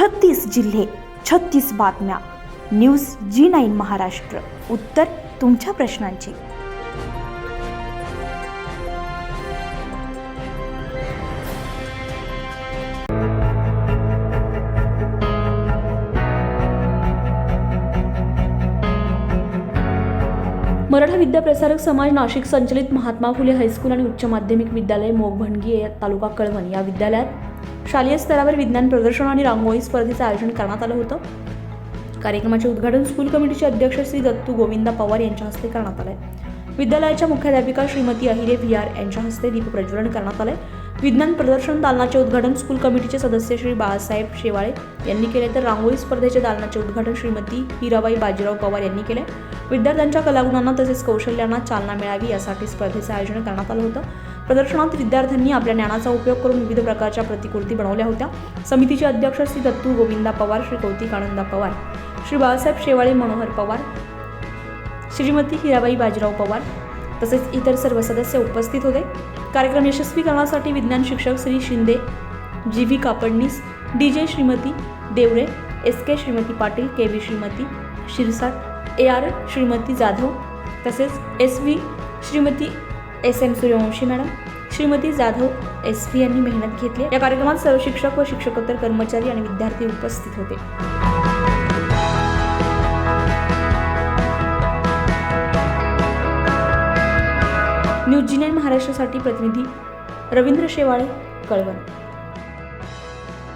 छत्तीस जिल्हे छत्तीस बातम्या. News G nine Maharashtra. उत्तर तुमच्या प्रश्नांची. मराठा विद्याप्रसारक समाज नाशिक संचलित महात्मा फुले हायस्कूल आणि उच्च माध्यमिक विद्यालय मोगभणगी तालुका कळवण या विद्यालयात शालेय स्तरावर विज्ञान प्रदर्शन आणि रांगोळी स्पर्धेचं आयोजन करण्यात आलं होतं. कार्यक्रमाचे उद्घाटन स्कूल कमिटीचे अध्यक्ष श्री दत्तू गोविंदा पवार यांच्या हस्ते करण्यात आलंय. विद्यालयाच्या मुख्याध्यापिका श्रीमती अहिरे व्ही आर यांच्या हस्ते दीपप्रज्वलन करण्यात आलंय. विज्ञान प्रदर्शन दालनाचे उद्घाटन स्कूल कमिटीचे सदस्य श्री बाळासाहेब शेवाळे यांनी केले. तर रांगोळी स्पर्धेचे दालनाचे उद्घाटन श्रीमती हिराबाई बाजीराव पवार यांनी केले. विद्यार्थ्यांच्या कलागुणांना तसेच कौशल्यांना चालना मिळावी यासाठी स्पर्धेचं आयोजन करण्यात आलं होतं. प्रदर्शनात विद्यार्थ्यांनी आपल्या ज्ञानाचा उपयोग करून विविध प्रकारच्या प्रतिकृती बनवल्या होत्या. समितीचे अध्यक्ष श्री दत्तू गोविंदा पवार श्री कौतिक आनंदा पवार श्री बाळासाहेब शेवाळे मनोहर पवार श्रीमती हिराबाई बाजीराव पवार तसेच इतर सर्व सदस्य उपस्थित होते. कार्यक्रम यशस्वी करण्यासाठी विज्ञान शिक्षक Shri Shinde G V Kapadnis D J Shrimati Deore S K Shrimati Patil K V Shrimati Shirsat A R Shrimati Jadhav तसेच S V Shrimati S M Suryavanshi madam Shrimati Jadhav S V यांनी मेहनत घेतली. या कार्यक्रमात सर्व शिक्षक व शिक्षकोत्तर कर्मचारी आणि विद्यार्थी उपस्थित होते. न्यूज महाराष्ट्रासाठी प्रतिनिधी रवींद्र शेवाळे कळवण.